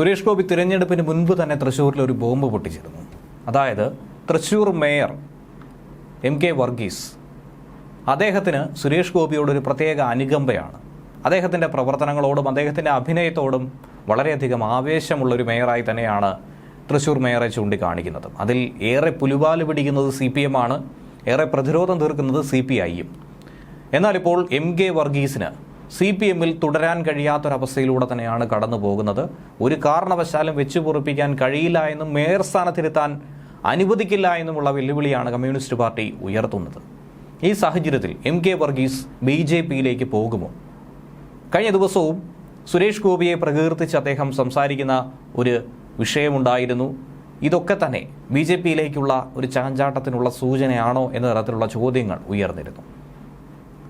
സുരേഷ് ഗോപി തിരഞ്ഞെടുപ്പിന് മുൻപ് തന്നെ തൃശ്ശൂരിൽ ഒരു ബോംബ് പൊട്ടിച്ചിരുന്നു. അതായത് Thrissur mayor M K Varghese. അദ്ദേഹത്തിന് സുരേഷ് ഗോപിയോട് ഒരു പ്രത്യേക അനുകമ്പയാണ്. അദ്ദേഹത്തിന്റെ പ്രവർത്തനങ്ങളോടും അദ്ദേഹത്തിന്റെ അഭിനയത്തോടും വളരെയധികം ആവേശമുള്ള ഒരു മേയറായി തന്നെയാണ് തൃശ്ശൂർ മേയറെ ചൂണ്ടിക്കാണിക്കുന്നത്. അതിൽ ഏറെ പുലിവാൽ പിടിക്കുന്നത് സി പി എം ആണ്. ഏറെ പ്രതിരോധം തീർക്കുന്നത് സി പി ഐയും എന്നാലിപ്പോൾ എം കെ വർഗീസിന് സി പി എമ്മിൽ തുടരാൻ കഴിയാത്തൊരവസ്ഥയിലൂടെ തന്നെയാണ് കടന്നു പോകുന്നത് ഒരു കാരണവശാലും വെച്ചു പൊറിപ്പിക്കാൻ കഴിയില്ല എന്നും മേയർ സ്ഥാനത്തിരുത്താൻ അനുവദിക്കില്ല എന്നുമുള്ള വെല്ലുവിളിയാണ് കമ്മ്യൂണിസ്റ്റ് പാർട്ടി ഉയർത്തുന്നത്. ഈ സാഹചര്യത്തിൽ M K Varghese B J പിയിലേക്ക് പോകുമോ? കഴിഞ്ഞ ദിവസവും സുരേഷ് ഗോപിയെ പ്രകീർത്തിച്ച് അദ്ദേഹം സംസാരിക്കുന്ന ഒരു വിഷയമുണ്ടായിരുന്നു. ഇതൊക്കെ തന്നെ ബി ജെ പിയിലേക്കുള്ള ഒരു ചാഞ്ചാട്ടത്തിനുള്ള സൂചനയാണോ എന്ന തരത്തിലുള്ള ചോദ്യങ്ങൾ ഉയർന്നിരുന്നു.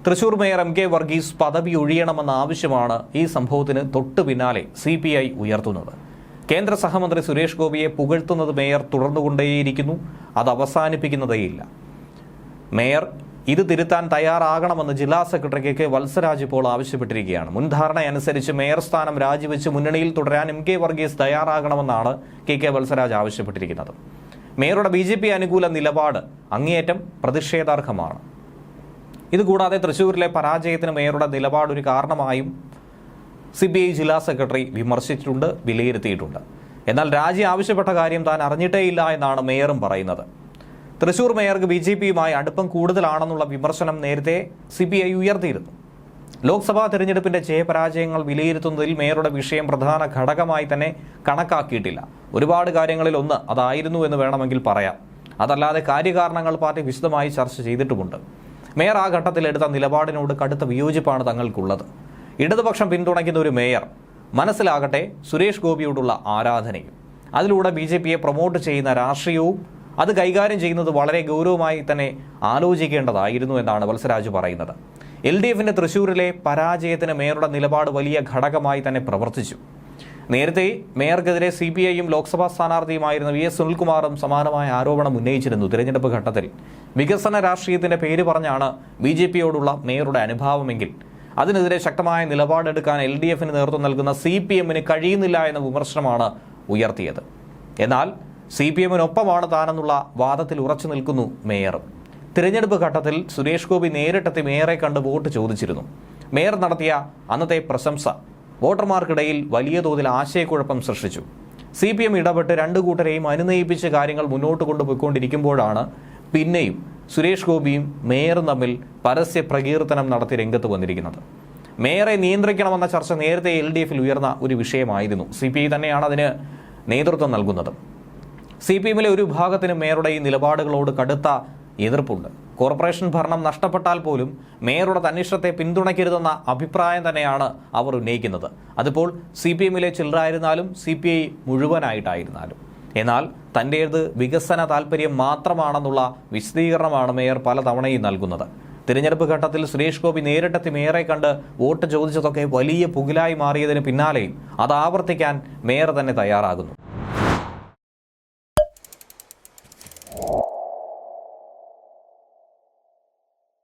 Thrissur mayor M K Varghese പദവി ഒഴിയണമെന്ന ആവശ്യമാണ് ഈ സംഭവത്തിന് തൊട്ടു പിന്നാലെ സി പി ഐ ഉയർത്തുന്നത്. കേന്ദ്ര സഹമന്ത്രി സുരേഷ് ഗോപിയെ പുകഴ്ത്തുന്നത് മേയർ തുടർന്നുകൊണ്ടേയിരിക്കുന്നു. അത് അവസാനിപ്പിക്കുന്നതേയില്ല. മേയർ ഇത് തിരുത്താൻ തയ്യാറാകണമെന്ന് ജില്ലാ സെക്രട്ടറി കെ വത്സരാജ് ഇപ്പോൾ ആവശ്യപ്പെട്ടിരിക്കുകയാണ്. മുൻധാരണയനുസരിച്ച് മേയർ സ്ഥാനം രാജിവെച്ച് മുന്നണിയിൽ തുടരാൻ എം കെ വർഗീസ് തയ്യാറാകണമെന്നാണ് കെ കെ വത്സരാജ് ആവശ്യപ്പെട്ടിരിക്കുന്നത്. മേയറുടെ ബി അനുകൂല നിലപാട് അങ്ങേയറ്റം പ്രതിഷേധാർഹമാണ്. ഇതുകൂടാതെ തൃശ്ശൂരിലെ പരാജയത്തിന് മേയറുടെ നിലപാട് ഒരു കാരണമായും സി ബി ഐ ജില്ലാ സെക്രട്ടറി വിമർശിച്ചിട്ടുണ്ട് വിലയിരുത്തിയിട്ടുണ്ട്. എന്നാൽ രാജി ആവശ്യപ്പെട്ട കാര്യം താൻ അറിഞ്ഞിട്ടേ ഇല്ല എന്നാണ് മേയറും പറയുന്നത്. തൃശൂർ മേയർക്ക് ബി ജെ പിയുമായി അടുപ്പം കൂടുതലാണെന്നുള്ള വിമർശനം നേരത്തെ സി ബി ഐ ഉയർത്തിയിരുന്നു. ലോക്സഭാ തെരഞ്ഞെടുപ്പിന്റെ ജയപരാജയങ്ങൾ വിലയിരുത്തുന്നതിൽ മേയറുടെ വിഷയം പ്രധാന ഘടകമായി തന്നെ കണക്കാക്കിയിട്ടില്ല. ഒരുപാട് കാര്യങ്ങളിൽ ഒന്ന് അതായിരുന്നു എന്ന് വേണമെങ്കിൽ പറയാം. അതല്ലാതെ കാര്യകാരണങ്ങൾ പാർട്ടി വിശദമായി ചർച്ച ചെയ്തിട്ടുമുണ്ട്. മേയർ ആ ഘട്ടത്തിൽ എടുത്ത നിലപാടിനോട് കടുത്ത വിയോജിപ്പാണ് തങ്ങൾക്കുള്ളത്. ഇടതുപക്ഷം പിന്തുണയ്ക്കുന്ന ഒരു മേയർ മനസ്സിലാകട്ടെ സുരേഷ് ഗോപിയോടുള്ള ആരാധനയും. അതിലൂടെ ബി ജെ പിയെ പ്രൊമോട്ട് ചെയ്യുന്ന രാഷ്ട്രീയവും അത് കൈകാര്യം ചെയ്യുന്നത് വളരെ ഗൗരവമായി തന്നെ ആലോചിക്കേണ്ടതായിരുന്നു എന്നാണ് വത്സരാജ് പറയുന്നത്. എൽ ഡി എഫിന്റെ തൃശ്ശൂരിലെ പരാജയത്തിന് മേയറുടെ നിലപാട് വലിയ ഘടകമായി തന്നെ പ്രവർത്തിച്ചു. നേരത്തെ മേയർക്കെതിരെ സി പി ഐയും ലോക്സഭാ സ്ഥാനാർത്ഥിയുമായിരുന്ന വി എസ് സുനിൽകുമാറും സമാനമായ ആരോപണം ഉന്നയിച്ചിരുന്നു തിരഞ്ഞെടുപ്പ് ഘട്ടത്തിൽ. വികസന രാഷ്ട്രീയത്തിന്റെ പേര് പറഞ്ഞാണ് ബി ജെ പിയോടുള്ള മേയറുടെ അനുഭാവമെങ്കിൽ. അതിനെതിരെ ശക്തമായ നിലപാടെടുക്കാൻ എൽ ഡി എഫിന് നേതൃത്വം നൽകുന്ന സി പി എമ്മിന് കഴിയുന്നില്ല എന്ന വിമർശനമാണ് ഉയർത്തിയത്. എന്നാൽ സി പി എമ്മിനൊപ്പമാണ് താനെന്നുള്ള വാദത്തിൽ ഉറച്ചു നിൽക്കുന്നു മേയറും തിരഞ്ഞെടുപ്പ് ഘട്ടത്തിൽ സുരേഷ് ഗോപി നേരിട്ടെത്തി മേയറെ കണ്ട് വോട്ട് ചോദിച്ചിരുന്നു. മേയർ നടത്തിയ അന്നത്തെ പ്രശംസ വോട്ടർമാർക്കിടയിൽ വലിയ തോതിൽ ആശയക്കുഴപ്പം സൃഷ്ടിച്ചു. സി പി എം ഇടപെട്ട് രണ്ടു കൂട്ടരെയും അനുനയിപ്പിച്ച് കാര്യങ്ങൾ മുന്നോട്ട് കൊണ്ടുപോയിക്കൊണ്ടിരിക്കുമ്പോഴാണ് പിന്നെയും സുരേഷ് ഗോപിയും മേയറും തമ്മിൽ പരസ്യ പ്രകീർത്തനം നടത്തി രംഗത്ത് വന്നിരിക്കുന്നത്. മേയറെ നിയന്ത്രിക്കണമെന്ന ചർച്ച നേരത്തെ എൽ ഡി എഫിൽ ഉയർന്ന ഒരു വിഷയമായിരുന്നു. സി പി ഐ തന്നെയാണ് അതിന് നേതൃത്വം നൽകുന്നത്. സി പി എമ്മിലെ ഒരു വിഭാഗത്തിന് മേയറുടെ ഈ നിലപാടുകളോട് കടുത്ത എതിർപ്പുണ്ട്. കോർപ്പറേഷൻ ഭരണം നഷ്ടപ്പെട്ടാൽ പോലും മേയറുടെ തന്നിഷ്ടത്തെ പിന്തുണയ്ക്കരുതെന്ന അഭിപ്രായം തന്നെയാണ് അവർ ഉന്നയിക്കുന്നത്. അതിപ്പോൾ സി പി എമ്മിലെ ചിലരായിരുന്നാലും സി പി ഐ മുഴുവനായിട്ടായിരുന്നാലും. എന്നാൽ തന്റേത് വികസന താല്പര്യം മാത്രമാണെന്നുള്ള വിശദീകരണമാണ് മേയർ പലതവണയും നൽകുന്നത്. തിരഞ്ഞെടുപ്പ് ഘട്ടത്തിൽ സുരേഷ് ഗോപി നേരിട്ടെത്തി മേയറെ കണ്ട് വോട്ട് ചോദിച്ചതൊക്കെ വലിയ പുകിലായി മാറിയതിന് പിന്നാലെയും അത് ആവർത്തിക്കാൻ മേയർ തന്നെ തയ്യാറാകുന്നു.